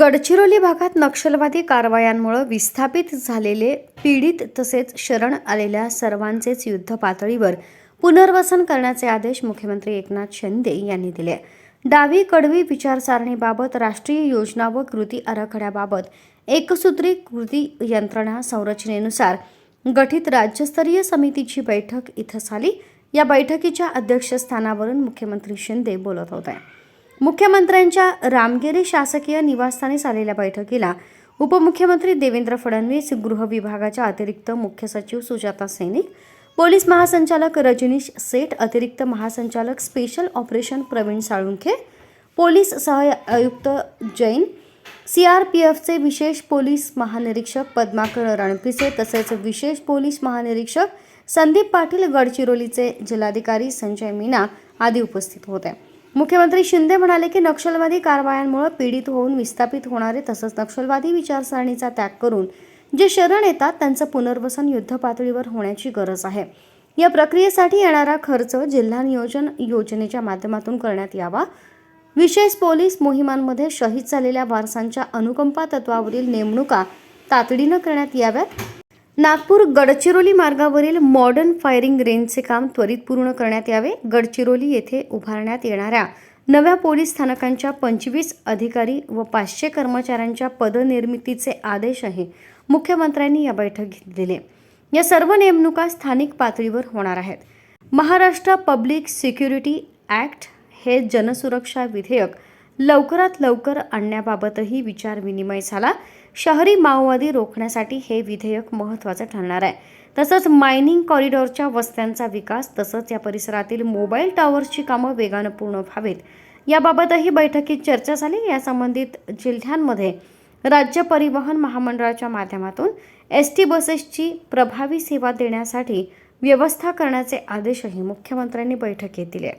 गडचिरोली भागात नक्षलवादी कारवायांमुळे विस्थापित झालेले पीडित तसेच शरण आलेल्या सर्वांचेच युद्ध पातळीवर पुनर्वसन करण्याचे आदेश मुख्यमंत्री एकनाथ शिंदे यांनी दिले. डावी कडवी विचारसरणीबाबत राष्ट्रीय योजना व कृती आराखड्याबाबत एकसूत्री कृती यंत्रणा संरचनेनुसार गठीत राज्यस्तरीय समितीची बैठक इथं झाली. या बैठकीच्या अध्यक्षस्थानावरून मुख्यमंत्री शिंदे बोलत होते. मुख्यमंत्र्यांच्या रामगिरी शासकीय निवासस्थानी झालेल्या बैठकीला उपमुख्यमंत्री देवेंद्र फडणवीस गृह विभागाच्या अतिरिक्त मुख्य सचिव सुजाता सैनिक पोलीस महासंचालक रजनीश सेठ अतिरिक्त महासंचालक special operation Praveen Salunkhe police सह आयुक्त जैन सीआरपीएफचे विशेष पोलीस महानिरीक्षक पद्माकर रणपिसे तसेच विशेष पोलीस महानिरीक्षक संदीप पाटील गडचिरोलीचे जिल्हाधिकारी संजय मीना आदी उपस्थित होते. मुख्यमंत्री शिंदे म्हणाले की नक्षलवादी कारवायांमुळे पीडित होऊन विस्थापित होणारे तसंच नक्षलवादी विचारसरणीचा त्याग करून जे शरण येतात त्यांचं पुनर्वसन युद्ध पातळीवर होण्याची गरज आहे. या प्रक्रियेसाठी येणारा खर्च जिल्हा नियोजन योजनेच्या माध्यमातून करण्यात यावा. विशेष पोलीस मोहिमांमध्ये शहीद झालेल्या वारसांच्या अनुकंपा तत्वावरील नेमणुका तातडीनं करण्यात याव्यात. नागपूर गडचिरोली मार्गावरील मॉडर्न फायरिंग रेंजचे काम त्वरित पूर्ण करण्यात यावे. गडचिरोली येथे उभारण्यात येणाऱ्या नव्या पोलीस स्थानकांच्या पंचवीस अधिकारी व पाचशे कर्मचाऱ्यांच्या पदनिर्मितीचे आदेशही मुख्यमंत्र्यांनी या बैठकीत दिले. या सर्व नेमणुका स्थानिक पातळीवर होणार आहेत. महाराष्ट्र पब्लिक सिक्युरिटी ॲक्ट हे जनसुरक्षा विधेयक लवकरात लवकर आणण्याबाबतही विचारविनिमय झाला. शहरी माओवादी रोखण्यासाठी हे विधेयक महत्त्वाचं ठरणार आहे. तसंच मायनिंग कॉरिडॉरच्या वस्त्यांचा विकास तसंच या परिसरातील मोबाईल टॉवर्सची कामं वेगानं पूर्ण व्हावीत. याबाबतही बैठकीत चर्चा झाली. या संबंधित जिल्ह्यांमध्ये राज्य परिवहन महामंडळाच्या माध्यमातून एस टी बसेसची प्रभावी सेवा देण्यासाठी व्यवस्था करण्याचे आदेशही मुख्यमंत्र्यांनी बैठकीत दिले